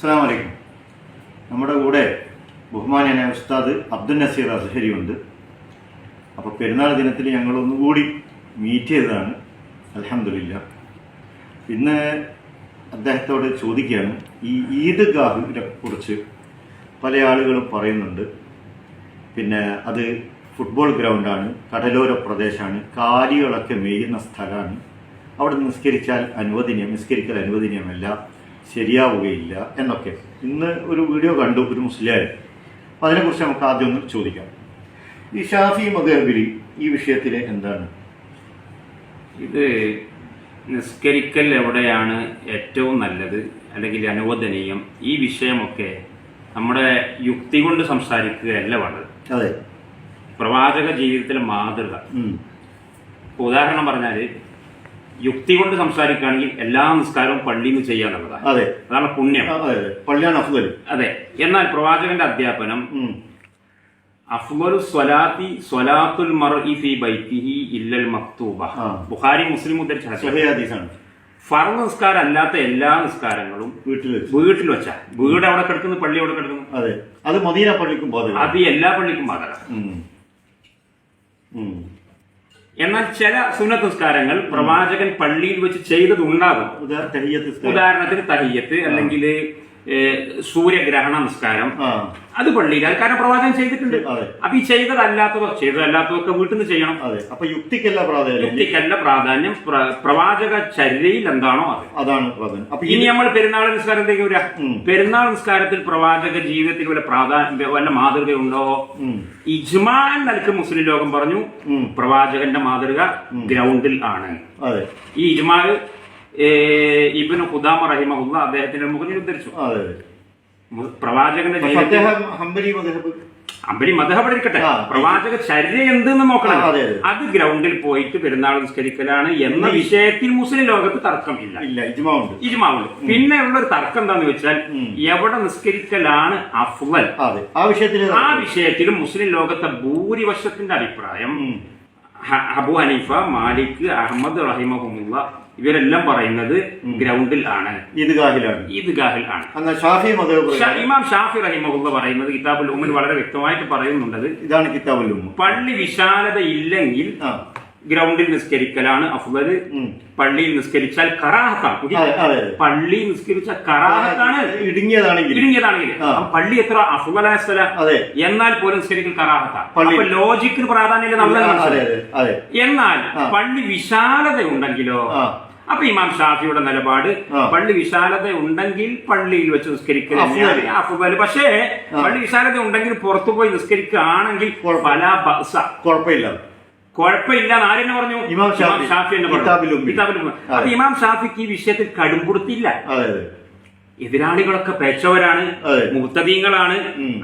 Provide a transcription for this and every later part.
അസ്സാം വലൈക്കും നമ്മുടെ കൂടെ ബഹുമാനായ ഉസ്താദ് അബ്ദുൽ നസീർ അസ്ഹരി ഉണ്ട് അപ്പോൾ പെരുന്നാൾ ദിനത്തിൽ ഞങ്ങൾ ഒന്നുകൂടി മീറ്റ് ചെയ്തതാണ്. അലഹമില്ല ഇന്ന് അദ്ദേഹത്തോട് ചോദിക്കുകയാണ് ഈ ഈദ്ഗാഹിനെ കുറിച്ച് പല ആളുകളും പറയുന്നുണ്ട്. പിന്നെ അത് ഫുട്ബോൾ ഗ്രൗണ്ടാണ് കടലോര പ്രദേശമാണ് കാലികളൊക്കെ മേയുന്ന സ്ഥലമാണ്. അവിടെ നിസ്കരിച്ചാൽ അനുവദനീയം നിസ്കരിക്കൽ അനുവദനീയമല്ല. ശരിയാവുകയില്ല എന്നൊക്കെ. ഇന്ന് ഒരു വീഡിയോ കണ്ടു ഒരു മുസ്ലിയാർ അപ്പം അതിനെക്കുറിച്ച് നമുക്ക് ആദ്യം ഒന്ന് ചോദിക്കാം. ഈ ഷാഫി മദഹബിലി ഈ വിഷയത്തിൽ എന്താണ്? ഇത് നിസ്കരിക്കൽ എവിടെയാണ് ഏറ്റവും നല്ലത്? അല്ലെങ്കിൽ അനുവദനീയം? ഈ വിഷയമൊക്കെ നമ്മുടെ യുക്തി കൊണ്ട് സംസാരിക്കുകയല്ല വേണ്ടത്. അതെ. പ്രവാചക ജീവിതത്തിലെ മാതൃക. ഉദാഹരണം പറഞ്ഞാൽ യുക്തി കൊണ്ട് സംസാരിക്കുകയാണെങ്കിൽ എല്ലാ നിസ്കാരവും പള്ളിയിൽ നിന്ന് ചെയ്യാന്നുള്ളതാണ് അതെ. അതാണ് പുണ്യം. പള്ളിയാണ് അഫ്ദൽ. അതെ. എന്നാൽ പ്രവാചകന്റെ അധ്യാപനം അഫ്ഗൽ സ്വലാത്തി സ്വലാത്തുൽ മർഇ ഫി ബൈത്തിഹി ഇല്ലൽ മക്തൂബ. ബുഖാരി മുസ്ലിം ഉദ്ധരിച്ച ഹദീസാണ്. ഫർദ് നിസ്കാരം അല്ലാത്ത എല്ലാ നിസ്കാരങ്ങളും വീട്ടിൽ വെച്ച്. വീട്ടിൽ വെച്ചാ. വീട് അവിടെ കിടക്കുന്നു പള്ളി അവിടെ കിടക്കുന്നു? അതെ. അത് മദീന പള്ളിക്കും അത് എല്ലാ പള്ളിക്കും ബാധക. എന്നാൽ ചില സുന്നത്ത് നിസ്കാരങ്ങൾ പ്രവാചകൻ പള്ളിയിൽ വെച്ച് ചെയ്തതുണ്ടാകും. തഹിയ്യത്ത്. ഉദാഹരണത്തിന് തഹിയത്ത് അല്ലെങ്കിൽ സൂര്യഗ്രഹണ നിസ്കാരം ആ. അത് പള്ളിയിൽ കാരണം പ്രവാചകൻ ചെയ്തിട്ടുണ്ട്. അപ്പൊ ഈ ചെയ്തതല്ലാത്തതോ ചെയ്തതല്ലാത്തതൊക്കെ വീട്ടിൽ നിന്ന് ചെയ്യണം. അപ്പൊ യുക്തിക്കല്ല പ്രാധാന്യം. യുക്തിക്കല്ല പ്രാധാന്യം. പ്ര- പ്രവാചക ചര്യയിൽ എന്താണോ അത്. അതാണ് പ്രാധാന്യം. അപ്പൊ ഇനി നമ്മൾ പെരുന്നാൾ നിസ്കാരത്തേക്ക് വരാം പെരുന്നാൾ നിസ്കാരത്തിൽ പ്രവാചക ജീവിതത്തിൽ വല്ല പ്രാധാന്യം വല്ല മാതൃകയുണ്ടോ? ഉണ്ടോ ഇജ്മാൻ നൽകും മുസ്ലിം ലോകം പറഞ്ഞു പ്രവാചകന്റെ മാതൃക ഗ്രൗണ്ടിൽ ആണ്. അതെ. ഈ ഇജ്മാ ഇബിന് ഖുദാമ റഹിമഹുല്ല അദ്ദേഹത്തിന്റെ മുഖനിൽ ഉദ്ധരിച്ചു. പ്രവാചകന്റെ അമ്പലി ഇരിക്കട്ടെ. പ്രവാചക ചര്യ എന്തെന്ന് നോക്കണം. അതെ, ഗ്രൗണ്ടിൽ പോയിട്ട് പെരുന്നാൾ നിസ്കരിക്കലാണ് എന്ന വിഷയത്തിൽ മുസ്ലിം ലോകത്ത് തർക്കം ഇല്ല. ഇജ്മാവുണ്ട്. പിന്നെ ഉള്ളൊരു തർക്കം എന്താന്ന് വെച്ചാൽ എവിടെ നിസ്കരിക്കലാണ് അഫ്വൽ? ആ വിഷയത്തിൽ മുസ്ലിം ലോകത്തെ ഭൂരിപക്ഷത്തിന്റെ അഭിപ്രായം അബു ഹനീഫ മാലിക് അഹമ്മദ് റഹിമഹുമുള്ള ഇവരെല്ലാം പറയുന്നത് ഗ്രൗണ്ടിൽ ആണ്. ഈദ്ഗാഹിലാണ്. ഈദ്ഗാഹിൽ ഇമാം ഷാഫി റഹിമഹുല്ല പറയുന്നത് കിതാബുൽ ഉമ്മിൽ വളരെ വ്യക്തമായിട്ട് പറയുന്നുണ്ടത് ഇതാണ് കിതാബുൽ ഉമ്മ പള്ളി വിശാലത ഇല്ലെങ്കിൽ ഗ്രൗണ്ടിൽ നിസ്കരിക്കലാണ് അഫ്വൽ. പള്ളിയിൽ നിസ്കരിച്ചാൽ കറാഹത്താണ്. അതെ അതെ അതെ. പള്ളി നിസ്കരിച്ച കറാഹത്താണ്. ഇടുങ്ങിയതാണെങ്കിൽ. ഇടുങ്ങിയതാണെങ്കിൽ. പള്ളി എത്ര അഫുബലായ സ്ഥല എന്നാൽ പോലും നിസ്കരിക്കൽ കറാഹത്താണ്. അപ്പൊ ലോജിക്കിന് പ്രാധാന്യം നമ്മൾ എന്നാൽ പള്ളി വിശാലത ഉണ്ടെങ്കിലോ. അപ്പൊ ഇമാം ഷാഫിയുടെ നിലപാട് പള്ളി വിശാലത ഉണ്ടെങ്കിൽ പള്ളിയിൽ വെച്ച് നിസ്കരിക്കൽ അഫ്ബൽ പക്ഷേ പള്ളി വിശാലത ഉണ്ടെങ്കിൽ പുറത്തു പോയി നിസ്കരിക്കുകയാണെങ്കിൽ കുഴപ്പം. കുഴപ്പമില്ല. കുഴപ്പമില്ല എന്ന് ആരെന്നെ പറഞ്ഞു ഇമാം ഷാഫി. എന്ന് പറഞ്ഞു. ഉമ്മി. അപ്പൊ ഇമാം ഷാഫിക്ക് ഈ വിഷയത്തിൽ കടുംപുടുത്തില്ല എതിരാളികളൊക്കെ പേച്ചവരാണ്. മുത്തദീങ്ങളാണ്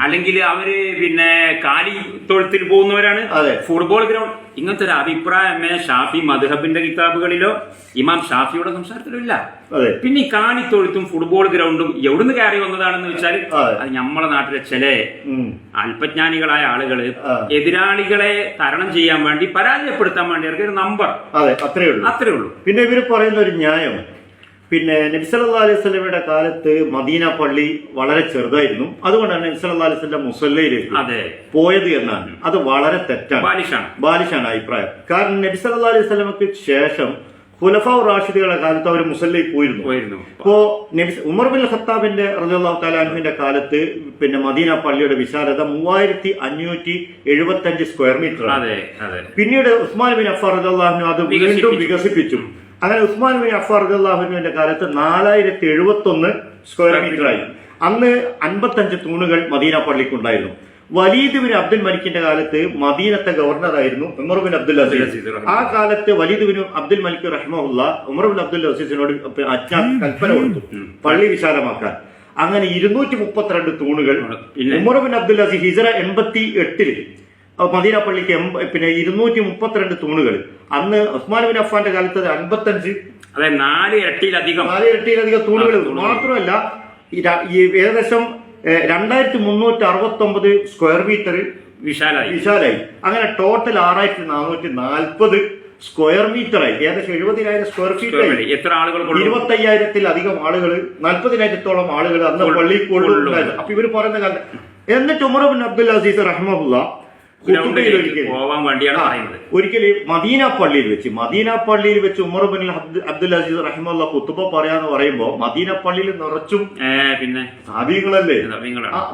അല്ലെങ്കിൽ അവർ പിന്നെ കാലി തൊഴുത്തിൽ പോകുന്നവരാണ്. ഫുട്ബോൾ ഗ്രൗണ്ട് ഇങ്ങനത്തെ ഒരു അഭിപ്രായമേ ഷാഫി മധുഹബിന്റെ കിതാബുകളിലോ ഇമാം ഷാഫിയുടെ സംസാരത്തിലോ ഇല്ല. പിന്നെ ഈ കാലിത്തൊഴുത്തും ഫുട്ബോൾ ഗ്രൗണ്ടും എവിടുന്ന് കയറി വന്നതാണെന്ന് വെച്ചാൽ അത്. നമ്മളെ നാട്ടിലെ ചില. അല്പജ്ഞാനികളായ ആളുകൾ എതിരാളികളെ തരണം ചെയ്യാൻ വേണ്ടി പരാജയപ്പെടുത്താൻ വേണ്ടി അവർക്ക് ഒരു നമ്പർ അതെ അത്രേ ഉള്ളൂ. അത്രേ ഉള്ളൂ. പിന്നെ ഇവർ പറയുന്ന ഒരു ന്യായം പിന്നെ നബ്സല്ലാ അലൈഹി സ്വലമയുടെ കാലത്ത് മദീന പള്ളി വളരെ ചെറുതായിരുന്നു. അതുകൊണ്ടാണ് നബ്സല്ലാ അലൈഹി സ്വലം മുസല്ലയിലേക്ക് പോയത് എന്നാണ്. അത് വളരെ തെറ്റാണ്. ബാലിഷാണ്. ബാലിഷാണ് അഭിപ്രായം. കാരണം നബി സല്ലല്ലാഹു അലൈഹി സ്വലമക്ക് ശേഷം ഖുലഫാവ് റാഷിദുകളുടെ കാലത്ത് അവർ മുസല്ലയിൽ പോയിരുന്നു. അപ്പോ ഉമർ ബിൻ ഖത്താബിന്റെ റളിയല്ലാഹു തആല അൻഹുവിന്റെ കാലത്ത് പിന്നെ മദീന പള്ളിയുടെ വിശാലത മൂവായിരത്തി അഞ്ഞൂറ്റി എഴുപത്തി അഞ്ച് സ്ക്വയർ മീറ്റർ പിന്നീട് ഉസ്മാൻ ബിൻ അഫാർ റളിയല്ലാഹു അത് വീണ്ടും വികസിപ്പിച്ചു. അങ്ങനെ ഉസ്മാൻ ബിൻ അഫ്ഫാർ റളിയല്ലാഹുവിന്റെ കാലത്ത് നാലായിരത്തി എഴുപത്തി ഒന്ന് സ്ക്വയർ മീറ്ററായി ആയി. അന്ന് അൻപത്തഞ്ച് തൂണുകൾ മദീന പള്ളിക്കുണ്ടായിരുന്നു വലീദ് ബിൻ അബ്ദുൽ മലിക്കിന്റെ കാലത്ത് മദീനത്തെ ഗവർണറായിരുന്നു ഉമർ ബിൻ അബ്ദുൽ അസീസ്. ആ കാലത്ത് വലീദ് ബിൻ അബ്ദുൽ മലിക് റഹ്മുള്ള ഉമർ ബിൻ അബ്ദുൽ അസീസിനോട് അജ്ഞാ കൽപ്പന കൊടുത്തു. പള്ളി വിശാലമാക്കാൻ. അങ്ങനെ ഇരുന്നൂറ്റി മുപ്പത്തിരണ്ട് തൂണുകൾ പിന്നെ? ഉമർ ബിൻ അബ്ദുൽ അസീസ് ഹിജറ എൺപത്തി എട്ടിൽ മദീന പള്ളിക്ക് പിന്നെ ഇരുന്നൂറ്റി മുപ്പത്തിരണ്ട് തൂണുകൾ. അന്ന് ഉസ്മാൻ ബിൻ അഫ്വാന്റെ കാലത്ത് അൻപത്തഞ്ച് അതെ നാല് ഇരട്ടിയിലധികം. നാല് ഇരട്ടിയിലധികം തൂണുകൾ. മാത്രമല്ല ഈ ഏകദേശം രണ്ടായിരത്തി മുന്നൂറ്റി അറുപത്തി ഒമ്പത് സ്ക്വയർ മീറ്റർ വിശാലായി. വിശാലായി. അങ്ങനെ ടോട്ടൽ ആറായിരത്തി നാനൂറ്റി നാൽപ്പത് സ്ക്വയർ മീറ്ററായി ഏകദേശം എഴുപതിനായിരം സ്ക്വയർ ഫീറ്റ് എത്ര ആളുകൾ ഇരുപത്തി അയ്യായിരത്തിലധികം ആളുകൾ നാൽപ്പതിനായിരത്തോളം ആളുകൾ അന്ന്. കൊള്ളുണ്ടായിരുന്നു അപ്പൊ ഇവർ പറയുന്ന കാലത്ത് എന്നിട്ട് ഉമർ ബിൻ അബ്ദുൽ അസീസ് റഹ്മുല്ല ഗ്രൗണ്ടിലേക്ക് പോവാൻ വേണ്ടിയാണ് പറയുന്നത്. ഒരിക്കലും മദീന പള്ളിയിൽ വെച്ച് മദീന പള്ളിയിൽ വെച്ച് ഉമർ ബിൻ അബ്ദുൽ അസീസ് റഹിമുള്ള കുത്തുബ പറയാന്ന് പറയുമ്പോ മദീന പള്ളിയിൽ നിറച്ചും പിന്നെ? സാബികളല്ലേ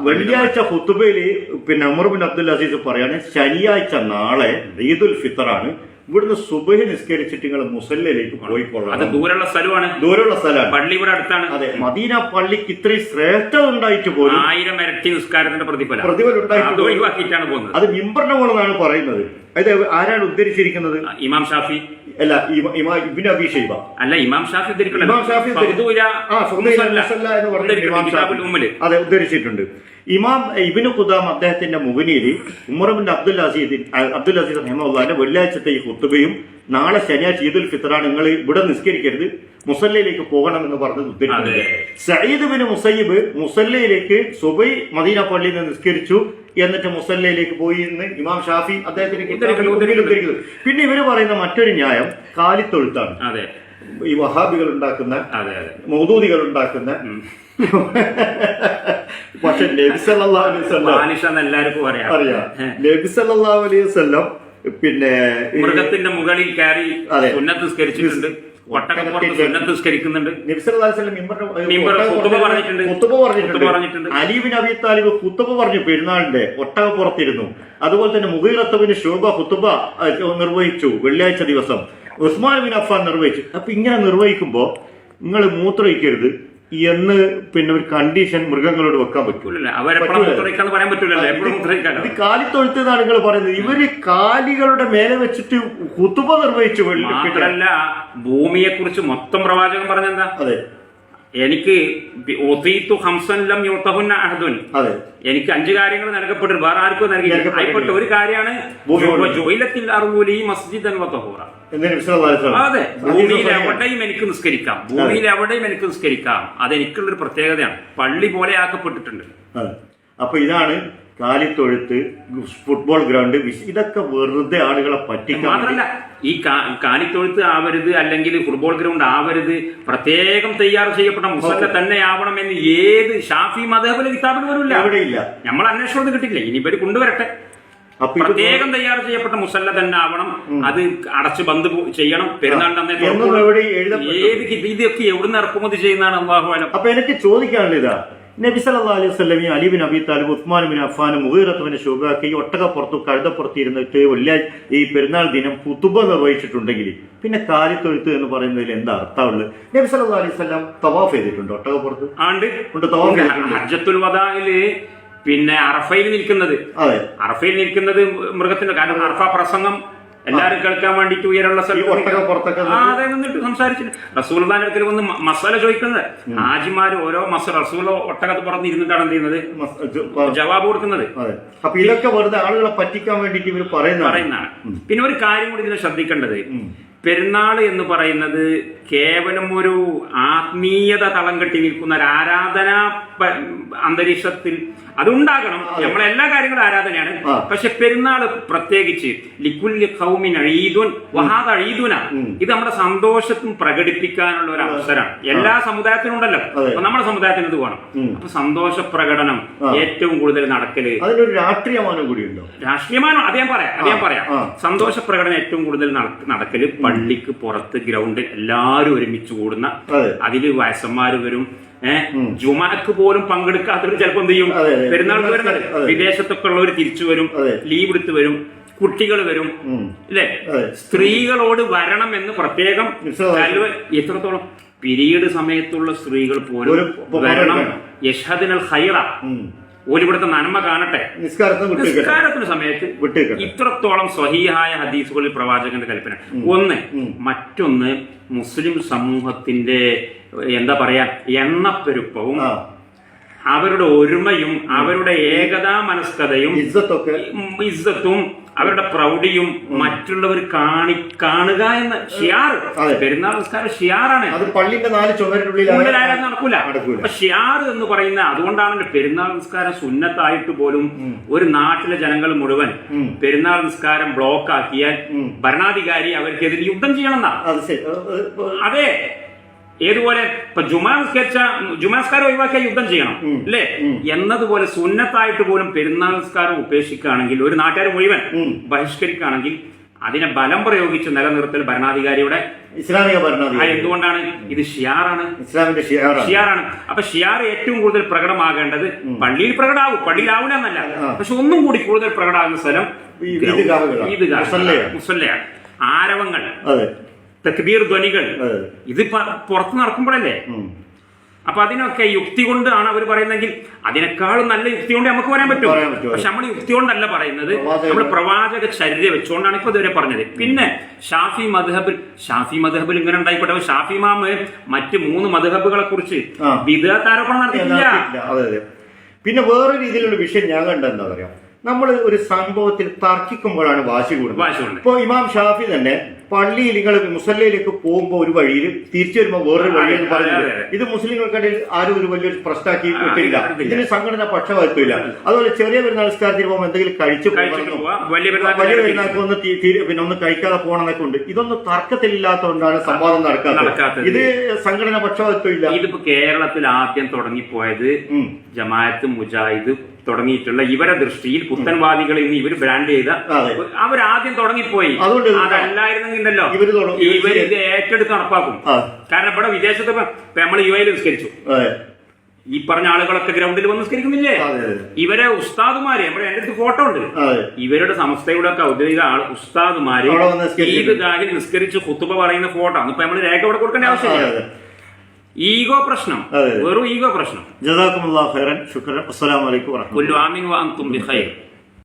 വെള്ളിയാഴ്ച കുത്തുബയിൽ പിന്നെ ഉമർ ബിൻ അബ്ദുൽ അസീസ് പറയാണ് ശനിയാഴ്ച നാളെ ഈദുൽ ഫിത്തറാണ് ഇവിടുന്ന് സുബഹി നിസ്കരിച്ചിട്ട് നിങ്ങൾ മുസല്ലയിലേക്ക് അത് പോയിക്കൊള്ളാം ദൂരമുള്ള സ്ഥലമാണ്. ദൂരമുള്ള സ്ഥലമാണ്. പള്ളി ഇവിടെ അടുത്താണ്. അതെ മദീന പള്ളിക്ക് ഇത്രയും ശ്രേഷ്ഠത ഉണ്ടായിട്ട് പോലും ആയിരം ഇരട്ടി നിസ്കാരത്തിന്റെ പ്രതിഫലം. പ്രതിഫലം ഉണ്ടായിട്ട് അത് ഒഴിവാക്കിയിട്ടാണ് പോകുന്നത്. അത് മിമ്പറിന്റെ പറയുന്നത്. അതായത് ആരാണ് ഉദ്ധരിച്ചിരിക്കുന്നത്? ഇമാം ഷാഫി. അല്ല ഇമാം ഇബിൻ അബി ഷൈബ. അല്ല ഇമാം ഷാഫി. ഇമാം ഷാഫി. അതെ ഉദ്ധരിച്ചിട്ടുണ്ട്. ഇമാം ഇബിന് ഖുദാം അദ്ദേഹത്തിന്റെ മുഗനിയിൽ ഉമർബിൻ അബ്ദുൽ അസീദ് അബ്ദുൽ അസീദ് റഹ്മുല്ലാന്റെ വെള്ളിയാഴ്ചത്തെ ഈ ഹുത്തുബയും നാളെ ശനിയാഴ്ച ഈദുൽ ഫിത്തറാൻ നിങ്ങൾ ഇവിടെ നിസ്കരിക്കരുത്. മുസല്ലയിലേക്ക് പോകണം എന്ന് പറഞ്ഞത് ഉദ്ധരിക്കുന്നത് അതെ. സയ്യിദ് ബിൻ മുസയ്യിബ് മുസല്ലയിലേക്ക് സുബൈ മദീന പള്ളിയിൽ നിന്ന് നിസ്കരിച്ചു. എന്നിട്ട് മുസല്ലയിലേക്ക് പോയി എന്ന് ഇമാം ഷാഫി അദ്ദേഹത്തിന് ഉദ്ധരിക്കുന്നു, പിന്നെ ഇവർ പറയുന്ന മറ്റൊരു ന്യായം കാലിത്തൊഴുത്താണ്. അതെ. ഈ വഹാബികൾ ഉണ്ടാക്കുന്ന അതെ അതെ. മൗദൂദികൾ ഉണ്ടാക്കുന്ന പക്ഷെ എല്ലാവർക്കും അറിയാം. നബി അലൈഹി വസല്ലം പിന്നെ മൃഗത്തിന്റെ മുകളിൽ കയറി അതെ. സുന്നത്ത് സ്കരിച്ചിട്ടുണ്ട് ഒട്ടകപ്പുറത്ത് സുന്നത്ത് പറഞ്ഞിട്ടുണ്ട്. അബി താലിബ് കുത്തുബ പറഞ്ഞു പെരുന്നാളിന്റെ ഒട്ടകപ്പുറത്തിരുന്നു അതുപോലെ തന്നെ മുഗീറത്തബിന് ശോഭ കുത്തുബ നിർവഹിച്ചു വെള്ളിയാഴ്ച ദിവസം. ഉസ്മാൻ ബിൻ അഫാൻ നിർവഹിച്ചു. അപ്പൊ ഇങ്ങനെ നിർവഹിക്കുമ്പോ നിങ്ങൾ മൂത്രയിക്കരുത് എന്ന് പിന്നെ ഒരു കണ്ടീഷൻ മൃഗങ്ങളോട് വെക്കാൻ പറ്റൂല. ഇത് കാലിത്തൊഴുത്താണ് നിങ്ങൾ പറയുന്നത്. ഇവർ കാലികളുടെ മേലെ വെച്ചിട്ട് കുത്തുപ നിർവഹിച്ചു വെള്ളി മാത്രല്ല ഭൂമിയെ കുറിച്ച് മൊത്തം പ്രവാചകൻ പറഞ്ഞെന്താ? അതെ. എനിക്ക് എനിക്ക് അഞ്ച് കാര്യങ്ങൾ നൽകപ്പെട്ടു വേറെ ആർക്കും നൽകപ്പെട്ടിട്ടില്ല. ഒരു കാര്യമാണ് അതെ. ഭൂമിയിൽ എവിടെയും എനിക്ക് നിസ്കരിക്കാം. ഭൂമിയിൽ എവിടെയും എനിക്ക് നിസ്കരിക്കാം. അതെനിക്കുള്ളൊരു പ്രത്യേകതയാണ്. പള്ളി പോലെ ആക്കപ്പെട്ടിട്ടുണ്ട്. അപ്പൊ ഇതാണ് കാലിത്തൊഴുത്ത് ഫുട്ബോൾ ഗ്രൗണ്ട് ഇതൊക്കെ വെറുതെ ആളുകളെ പറ്റിക്കാൻ ഈ കാലിത്തൊഴുത്ത് ആവരുത് അല്ലെങ്കിൽ ഫുട്ബോൾ ഗ്രൗണ്ട് ആവരുത് പ്രത്യേകം തയ്യാർ ചെയ്യപ്പെട്ട മുസല്ല തന്നെ ആവണം എന്ന് ഏത് ഷാഫി മതഹബിലെ കിതാബിൽ വരില്ല ഇല്ല. നമ്മൾ അന്വേഷണം കിട്ടില്ല ഇനി ഇവർ കൊണ്ടുവരട്ടെ. പ്രത്യേകം തയ്യാർ ചെയ്യപ്പെട്ട മുസല്ല തന്നെ ആവണം. അത് അടച്ച് ബന്ദ് ചെയ്യണം. എഴുതപ്പെട്ടു. ഏത് ഇതൊക്കെ എവിടുന്ന് ഇറക്കുമതി ചെയ്യുന്നതാണ് അള്ളാഹുവാലം അപ്പൊ എനിക്ക് ചോദിക്കാനുള്ള ഇതാ. നബി സല്ലാ അലൈഹി ഈ Ali bin Abi Talib Usman bin Affan മുഹീറത്തുവിന് ഷുബാക്കി ഒട്ടകപ്പുറത്തു കഴുതപ്പുറത്ത് ഇരുന്നിട്ട് വെള്ളിയാഴ്ച ഈ പെരുന്നാൾ ദിനം കുത്തുബ നിർവഹിച്ചിട്ടുണ്ടെങ്കിൽ പിന്നെ കാലിത്തൊഴുത്ത് എന്ന് പറയുന്നതിൽ എന്താ അർത്ഥമുള്ളത്? നബി സല്ലാ അലൈഹി വസല്ലം തവാഫ് ചെയ്തിട്ടുണ്ട് ഒട്ടകപ്പുറത്ത് ആണ്ട്. ഉണ്ട്, തവാഫ് ചെയ്തിട്ടുണ്ട്. ഹജ്ജത്തുൽ വദായിൽ പിന്നെ അറഫയിൽ നിൽക്കുന്നത്. അറഫയിൽ നിൽക്കുന്നത് മൃഗത്തിന്റെ കാരണം അറഫ പ്രസംഗം എല്ലാരും കേൾക്കാൻ വേണ്ടിട്ട് ആ, അതെ നിന്നിട്ട് സംസാരിച്ചു റസൂൽ ഒരിക്കലും വന്ന് മസാല ചോദിക്കുന്നത്. ഹാജിമാര് ഓരോ മസ റസൂൽ ഒട്ടകത്ത് പുറത്ത് ഇരുന്നിട്ടാണ് എന്ത് ചെയ്യുന്നത്? ജവാബ് കൊടുക്കുന്നത്. അപ്പൊ ഇതൊക്കെ വെറുതെ ആളുകളെ പറ്റിക്കാൻ വേണ്ടിട്ട് ഇവർ പറയുന്നതാണ്. പിന്നെ ഒരു കാര്യം കൂടി ഇതിനെ ശ്രദ്ധിക്കേണ്ടത്. പെരുന്നാൾ എന്ന് പറയുന്നത് കേവലം ഒരു ആത്മീയത തളം കെട്ടി നിൽക്കുന്ന ഒരു ആരാധനാ അന്തരീക്ഷത്തിൽ അതുണ്ടാകണം. നമ്മളെ എല്ലാ കാര്യങ്ങളും ആരാധനയാണ്. പക്ഷെ പെരുന്നാൾ പ്രത്യേകിച്ച് ലിക്കുല്യ ഖൗമിൻ അഴീദുൻ വഹാദ് അഴീദുന. ഇത് നമ്മുടെ സന്തോഷത്തും പ്രകടിപ്പിക്കാനുള്ള ഒരു അവസരമാണ് എല്ലാ സമുദായത്തിനും ഉണ്ടല്ലോ അപ്പൊ നമ്മുടെ സമുദായത്തിന് ഇത് വേണം. അപ്പൊ സന്തോഷ പ്രകടനം ഏറ്റവും കൂടുതൽ നടക്കൽ രാഷ്ട്രീയമാനം കൂടിയുണ്ടോ? രാഷ്ട്രീയമാനോ അത് ഞാൻ പറയാം അത് ഞാൻ പറയാം. സന്തോഷ പ്രകടനം ഏറ്റവും കൂടുതൽ നട- നടക്കൽ പള്ളിക്ക് പുറത്ത് ഗ്രൗണ്ടിൽ എല്ലാവരും ഒരുമിച്ച് കൂടുന്ന അതിൽ അതിൽ വയസ്സന്മാര് വരും. ഏഹ് ജുമാക്ക് പോലും പങ്കെടുക്കാത്തവർ ചിലപ്പോൾ എന്ത് ചെയ്യും. പെരുന്നാൾക്ക് വരുന്നത് വിദേശത്തൊക്കെ ഉള്ളവർ തിരിച്ചു വരും ലീവ് എടുത്ത് വരും കുട്ടികൾ വരും അല്ലെ സ്ത്രീകളോട് വരണം എന്ന് പ്രത്യേകം എത്രത്തോളം? പിരീഡ് സമയത്തുള്ള സ്ത്രീകൾ പോലും വരണം. യഷദിനൽ ഹൈറ. ഓലിവിടുത്തെ നന്മ കാണട്ടെ. നിസ്കാരത്തിന് വിട്ടേക്കട്ടെ നിസ്കാരത്തിന് സമയത്ത് ഇത്രത്തോളം സ്വഹീഹായ ഹദീസുകളിൽ പ്രവാചകന്റെ കൽപ്പന. ഒന്ന് മറ്റൊന്ന് മുസ്ലിം സമൂഹത്തിന്റെ എന്താ പറയാ എണ്ണപ്പെരുപ്പവും അവരുടെ ഒരുമയും അവരുടെ ഏകതാ മനസ്കതയും ഇസ്സത്തും അവരുടെ പ്രൗഢിയും മറ്റുള്ളവർ കാണി കാണുക എന്ന ഷിയാർ. പെരുന്നാൾ നിസ്കാരം ഷിയാറാണ് അത് പള്ളിന്റെ നാല് നടക്കൂല. അപ്പൊ ഷിയാർ എന്ന് പറയുന്ന അതുകൊണ്ടാണ് പെരുന്നാൾ നിസ്കാരം സുന്നത്തായിട്ട് പോലും ഒരു നാട്ടിലെ ജനങ്ങൾ മുഴുവൻ. പെരുന്നാൾ നിസ്കാരം ബ്ലോക്ക് ആക്കിയാൽ. ഭരണാധികാരി അവർക്കെതിരെ യുദ്ധം ഏ, അതെ ഏതുപോലെ ഇപ്പൊ ജുമാ നിസ്കരിച്ച ജുമാസ്കാരം ഒഴിവാക്കിയ യുദ്ധം ചെയ്യണം അല്ലെ? എന്നതുപോലെ സുന്നത്തായിട്ട് പോലും പെരുന്നാൾ നിസ്കാരം ഉപേക്ഷിക്കുകയാണെങ്കിൽ ഒരു നാട്ടുകാർ മുഴുവൻ. ബഹിഷ്കരിക്കുകയാണെങ്കിൽ അതിനെ ബലം പ്രയോഗിച്ച് നിലനിർത്തൽ ഭരണാധികാരിയുടെ ഇസ്ലാമിക ഭരണാധികാരി. എന്തുകൊണ്ടാണ് ഇത് ഷിയാറാണ്. ഇസ്ലാമിന്റെ ഷിയാറാണ്. അപ്പൊ ഷിയാർ ഏറ്റവും കൂടുതൽ പ്രകടമാകേണ്ടത് പള്ളിയിൽ പ്രകടാവും. പള്ളിയിലാവില്ല എന്നല്ല. പക്ഷെ ഒന്നും കൂടി കൂടുതൽ പ്രകടമാകുന്ന സ്ഥലം ഈദ്ഗാഹുകളാണ്. മുസല്ലയാണ്. ആരവങ്ങൾ. തക്ബീർ ധ്വനികൾ. ഇത് പുറത്ത് നടക്കുമ്പോഴല്ലേ. അപ്പൊ അതിനൊക്കെ യുക്തി കൊണ്ടാണ് അവർ പറയുന്നതെങ്കിൽ അതിനേക്കാളും നല്ല യുക്തി കൊണ്ട് നമുക്ക് പറയാൻ പറ്റും. പക്ഷെ നമ്മൾ യുക്തി കൊണ്ടല്ല പറയുന്നത്. നമ്മൾ പ്രവാചക ശരീരം വെച്ചുകൊണ്ടാണ് ഇപ്പൊ ഇതുവരെ പറഞ്ഞത്. പിന്നെ ഷാഫി മദ്ഹബിൽ ഷാഫി മദ്ഹബിൽ ഇങ്ങനെ ഉണ്ടായിക്കോട്ടെ. ഷാഫി മാമ് മറ്റ് മൂന്ന് മദ്ഹബുകളെ കുറിച്ച് ആ. നടത്തിയില്ല പിന്നെ വേറൊരു രീതിയിലുള്ള വിഷയം ഞാൻ കണ്ടെന്താ പറയാ? നമ്മൾ ഒരു സംഭവത്തിൽ തർക്കിക്കുമ്പോഴാണ് വാശി കൂടുന്നത്. ഇപ്പൊ ഇമാം ഷാഫി തന്നെ പള്ളിയിൽ നിങ്ങൾ മുസല്ലയിലേക്ക് പോകുമ്പോൾ ഒരു വഴിയിൽ തിരിച്ചു വരുമ്പോൾ വേറൊരു വഴിയിൽ അതെ. ഇത് മുസ്ലിങ്ങൾക്കിടയിൽ ആരും ഒരു വലിയൊരു പ്രശ്നമാക്കി വിട്ടില്ല ഇതിന് സംഘടന പക്ഷപാതത്വമില്ല അതുപോലെ ചെറിയ പെരുന്നാൾ നിസ്കാരത്തിന് പോകുമ്പോൾ എന്തെങ്കിലും കഴിച്ചു വലിയ പെരുന്നാൾക്ക് ഒന്ന് പിന്നെ ഒന്ന് കഴിക്കാതെ പോകണമെന്നൊക്കെ ഉണ്ട്. ഇതൊന്നും തർക്കത്തിലില്ലാത്തതുകൊണ്ടാണ് സംവാദം നടക്കാത്തത്. ഇത് സംഘടന ഇല്ല ഇതിപ്പോ കേരളത്തിൽ ആദ്യം തുടങ്ങിപ്പോയത്. ജമാഅത്ത് മുജാഹിദ് തുടങ്ങിയിട്ടുള്ള ഇവരെ ദൃഷ്ടിയിൽ പുത്തൻവാദികൾ ഇന്ന് ഇവർ ബ്രാൻഡ് ചെയ്ത. അവരാദ്യം തുടങ്ങിപ്പോയി. അതല്ലായിരുന്നെങ്കിലോ. ഇവർ ഇത് ഏറ്റെടുത്ത് നടപ്പാക്കും. കാരണം ഇവിടെ വിദേശത്ത് നമ്മൾ യു എയിൽ നിസ്കരിച്ചു. ഈ പറഞ്ഞ ആളുകളൊക്കെ ഗ്രൗണ്ടിൽ വന്ന് നിസ്കരിക്കുന്നില്ലേ? ഇവരെ ഉസ്താദുമാര് നമ്മുടെ എന്റെ അടുത്ത് ഫോട്ടോ ഉണ്ട്. ഇവരുടെ സംസ്ഥയുടെ ഒക്കെ ഔദ്യോഗിക ആൾ ഉസ്താദുമാര് ഈദ്ഗാഹിൽ നിസ്കരിച്ച് കുത്തുബ പറയുന്ന ഫോട്ടോ. അന്ന് ഇപ്പൊ നമ്മൾ രേഖ ഇവിടെ കൊടുക്കേണ്ട ആവശ്യമില്ല. ഈഗോ പ്രശ്നം. വെറും ഈഗോ പ്രശ്നം. ജസാക്കുമുല്ലാ ഖൈറൻ. ശുക്രൻ. അസ്സലാമു അലൈക്കും വറഹ്മത്തുള്ളാഹി